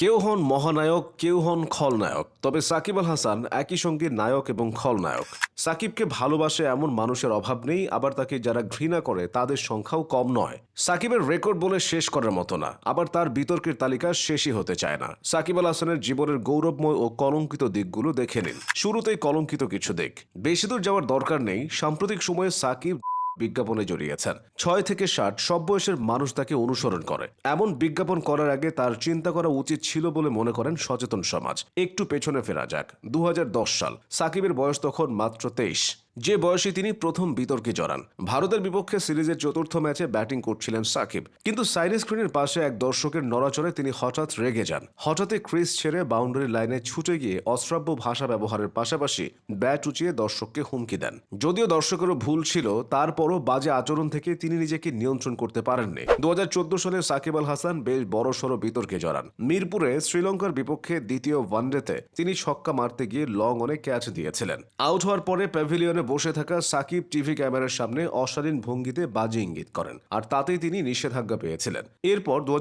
কেউ হন মহানায়ক, কেউ হন খলনায়ক। তবে সাকিব আল হাসান একই সঙ্গে নায়ক এবং খলনায়ক। সাকিবকে ভালোবাসে এমন মানুষের অভাব নেই, আবার তাকে যারা ঘৃণা করে তাদের সংখ্যাও কম নয়। সাকিবের রেকর্ড বলে শেষ করার মতো না, আবার তার বিতর্কের তালিকা শেষই হতে চায় না। সাকিব আল হাসানের জীবনের গৌরবময় ও কলঙ্কিত দিকগুলো দেখে নিন। শুরুতেই কলঙ্কিত কিছু দিক। বেশি দূর যাওয়ার দরকার নেই, সাম্প্রতিক সময়ে সাকিব বিজ্ঞাপনে জড়িয়েছেন। ছয় থেকে ষাট সব বয়সের মানুষ তাকে অনুসরণ করে। এমন বিজ্ঞাপন করার আগে তার চিন্তা করা উচিত ছিল বলে মনে করেন সচেতন সমাজ। একটু পেছনে ফেরা যাক। দু হাজার দশ সাল। সাকিবের বয়স তখন মাত্র তেইশ। যে বয়সে তিনি প্রথম বিতর্কে জড়ান। ভারতের বিপক্ষে সিরিজের চতুর্থ ম্যাচে ব্যাটিং করছিলেন সাকিব। কিন্তু সাইড স্ক্রিনের পাশে এক দর্শকের নড়াচড়ে তিনি হঠাৎ রেগে যান। হঠাৎই ক্রিজ ছেড়ে বাউন্ডারি লাইনে ছুটে গিয়ে অশ্রাব্য ভাষা ব্যবহারের পাশাপাশি ব্যাট উঁচিয়ে দর্শককে হুমকি দেন। যদিও দর্শকেরও ভুল ছিল, তারপরও বাজে আচরণ থেকে তিনি নিজেকে নিয়ন্ত্রণ করতে পারেননি। দু হাজার চোদ্দ সালে সাকিব আল হাসান বেশ বড়সড় বিতর্কে জড়ান। মিরপুরে শ্রীলঙ্কার বিপক্ষে দ্বিতীয় ওয়ানডেতে তিনি ছক্কা মারতে গিয়ে লং অনে ক্যাচ দিয়েছিলেন। আউট হওয়ার পরে প্যাভিলিয়নে বসে থাকা সাকিব টিভি ক্যামেরার সামনে অশালীন ভঙ্গিতে বাজি ইঙ্গিত করেন, আর তাতেই তিনি নিষেধাজ্ঞা পেয়েছিলেন। এরপর দু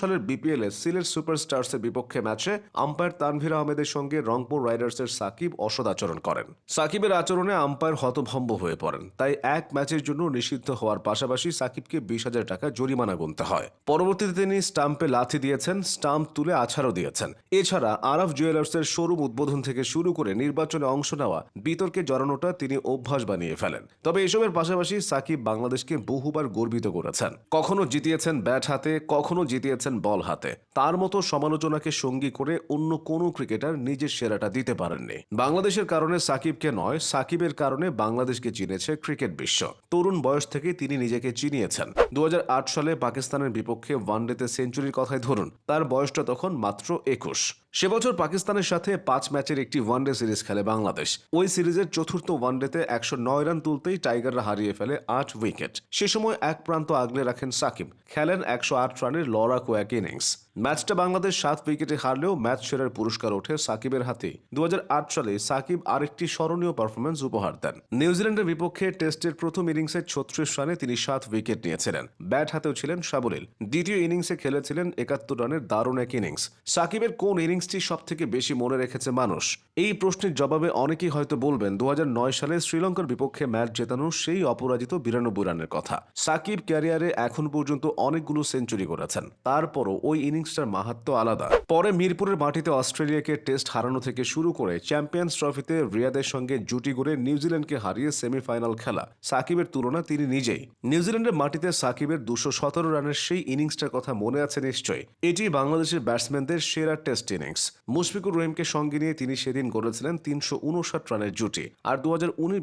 সালের বিপিএল এ সিলেট সুপারস্টার্সের বিপক্ষে ম্যাচে আম্পায়ার তানভীর আহমেদের সঙ্গে রংপুর রাইডার্সের সাকিব অসদ আচরণ করেন। সাকিবের আচরণে আম্পায়ার হতভম্ব হয়ে পড়েন, তাই এক ম্যাচের জন্য নিষিদ্ধ হওয়ার পাশাপাশি সাকিবকে বিশ হাজার টাকা জরিমানা গুনতে হয়। পরবর্তীতে তিনি স্টাম্পে লাথি দিয়েছেন, স্টাম্প তুলে আছাড়ও দিয়েছেন। এছাড়া আরফ জুয়েলার্সের শোরুম উদ্বোধন থেকে শুরু করে নির্বাচনে অংশ নেওয়া বিতর্কে জড়ানোটা তিনি অভ্যাস বানিয়ে ফেলেন। তবে এসবের পাশাপাশি সাকিব বাংলাদেশকে বহুবার গর্বিত করেছেন। কখনো জিতিয়েছেন ব্যাট হাতে, কখনো জিতিয়েছেন বল হাতে। তার মতো সমালোচনাকে সঙ্গী করে অন্য কোনো ক্রিকেটার নিজের সেরাটা দিতে পারেননি। বাংলাদেশের কারণে সাকিবকে নয়, সাকিবের কারণে বাংলাদেশকে চিনেছে ক্রিকেট বিশ্ব। তরুণ বয়স থেকে তিনি নিজেকে চিনিয়েছেন। দু হাজার আট সালে পাকিস্তানের বিপক্ষে ওয়ানডেতে সেঞ্চুরির কথাই ধরুন, তার বয়সটা তখন মাত্র একুশ। সে বছর পাকিস্তানের সাথে পাঁচ ম্যাচের একটি ওয়ানডে সিরিজ খেলে বাংলাদেশ। ওই সিরিজের চতুর্থ ওয়ানডেতে একশো নয় রান তুলতেই টাইগাররা হারিয়ে ফেলে আট উইকেট। সে সময় এক প্রান্ত আগলে রাখেন সাকিব, খেলেন একশো আট রানের লড়াকু এক ইনিংস। ম্যাচটা বাংলাদেশ সাত উইকেটে হারলেও ম্যাচ সেরার পুরস্কার ওঠে সাকিবের হাতে। দু হাজার আট সালে সাকিব আরেকটি স্মরণীয় পারফরমেন্স উপহার দেন। নিউজিল্যান্ডের বিপক্ষে টেস্টের প্রথম ইনিংসে ছত্রিশ রানে তিনি সাত উইকেট নিয়েছিলেন। ব্যাট হাতেও ছিলেন সাবলীল। দ্বিতীয় ইনিংসে খেলেছিলেন একাত্তর রানের দারুণ এক ইনিংস। সাকিবের কোন ইনিংসটি সব থেকে বেশি মনে রেখেছে মানুষ? এই প্রশ্নের জবাবে অনেকেই হয়তো বলবেন দু হাজার নয় সালে শ্রীলঙ্কার বিপক্ষে ম্যাচ জেতানো সেই অপরাজিত বিরানব্বই রানের কথা। সাকিব ক্যারিয়ারে এখন পর্যন্ত অনেকগুলো সেঞ্চুরি করেছেন। তারপরও ওই ইনিংসটার মাহাত্ম আলাদা। পরে মিরপুরের মাটিতে অস্ট্রেলিয়াকে টেস্ট হারানো থেকে শুরু করে চ্যাম্পিয়ন্স ট্রফিতে রিয়াদের সঙ্গে জুটি গড়ে নিউজিল্যান্ডকে হারিয়ে সেমিফাইনাল খেলা। সাকিবের তুলনা তিনি নিজেই। নিউজিল্যান্ডের মাটিতে সাকিবের দুশো সতেরো রানের সেই ইনিংসটার কথা মনে আছে নিশ্চয়ই। এটি বাংলাদেশের ব্যাটসম্যানদের সেরা টেস্ট ইনিংস। মুশফিকুর রহিমকে সঙ্গে নিয়ে তিনি সেদিন গড়েছিলেন তিনশো উনষাট রানের জুটি। আর দু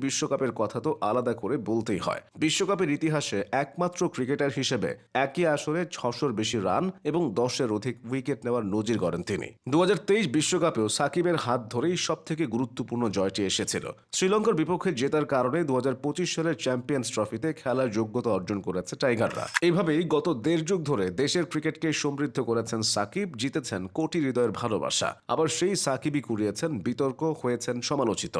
বিশ্বকাপের কথা তো আলাদা করে বলতেই হয়। বিশ্বকাপের ইতিহাসে একমাত্র ক্রিকেটার হিসেবে একই আসরে ছশোর বেশি রান এবং দশের অধিক উইকেট নেওয়ার নজির গড়েন তিনি। দু বিশ্বকাপেও সাকিবের হাত ধরেই সব থেকে গুরুত্বপূর্ণ জয়টি এসেছিল। শ্রীলঙ্কার বিপক্ষে জেতার কারণে দু হাজার পঁচিশ সালের চ্যাম্পিয়ন্স ট্রফিতে খেলার যোগ্যতা অর্জন করেছে টাইগাররা। এইভাবেই গত দেড় যুগ ধরে দেশের ক্রিকেটকে সমৃদ্ধ করেছেন সাকিব, জিতেছেন কোটি হৃদয়ের ভালোবাসা। আবার সেই সাকিবই কুড়িয়েছেন বিতর্ক, হয়েছেন সমালোচিত।